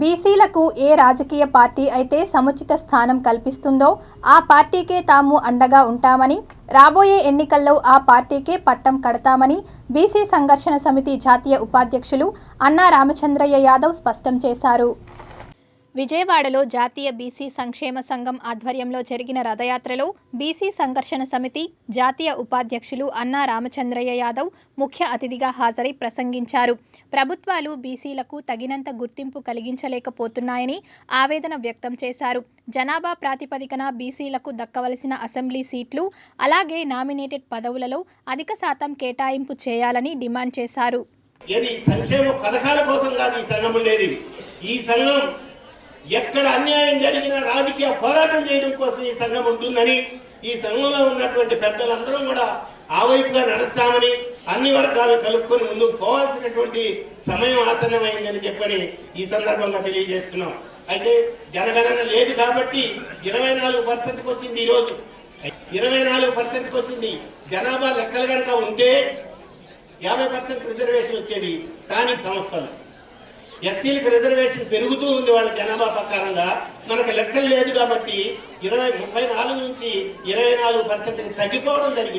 బీసీలకు ఏ రాజకీయ పార్టీ అయితే సముచిత స్థానం కల్పిస్తుందో ఆ పార్టీకే తాము అండగా ఉంటామని రాబోయే ఎన్నికల్లో ఆ పార్టీకే పట్టం కడతామని బీసీ సంఘర్షణ సమితి జాతీయ ఉపాధ్యక్షులు అన్నా రామచంద్రయ్య యాదవ్ స్పష్టం చేశారు. విజయవాడలో జాతీయ బీసీ సంక్షేమ సంఘం ఆధ్వర్యంలో జరిగిన రథయాత్రలో బీసీ సంఘర్షణ సమితి జాతీయ ఉపాధ్యక్షులు అన్నా రామచంద్రయ్య యాదవ్ ముఖ్య అతిథిగా హాజరై ప్రసంగించారు. ప్రభుత్వాలు బీసీలకు తగినంత గుర్తింపు కలిగించలేకపోతున్నాయని ఆవేదన వ్యక్తం చేశారు. జనాభా ప్రాతిపదికన బీసీలకు దక్కవలసిన అసెంబ్లీ సీట్లు అలాగే నామినేటెడ్ పదవులలో అధిక శాతం కేటాయింపు చేయాలని డిమాండ్ చేశారు. సంక్షేమ పథకాల కోసం కాదు ఈ సంఘం ఉండేది. ఈ సంఘం ఎక్కడ అన్యాయం జరిగినా రాజకీయ పోరాటం చేయడం కోసం ఈ సంఘం ఉంటుందని ఈ సంఘంలో ఉన్నటువంటి పెద్దలందరం కూడా ఆ వైపుగా నడుస్తామని అన్ని వర్గాలు కలుపుకొని ముందుకు పోవాల్సినటువంటి సమయం ఆసన్నమైందని చెప్పని ఈ సందర్భంగా తెలియజేస్తున్నాం. అయితే జనగణన లేదు కాబట్టి ఇరవై నాలుగు పర్సెంట్కి వచ్చింది ఈరోజు ఇరవై నాలుగు పర్సెంట్కి వచ్చింది. జనాభా లెక్కలు కనుక ఉంటే యాభై పర్సెంట్ రిజర్వేషన్ వచ్చేది స్థానిక సంస్థలు ఎస్సీలకు రిజర్వేషన్ పెరుగుతూ ఉంది వాళ్ళ జనాభా ప్రకారంగా. మనకు లెక్కలు లేదు కాబట్టి ఇరవై ముప్పై నాలుగు నుంచి ఇరవై నాలుగు పర్సెంట్ తగ్గిపోవడం జరిగింది.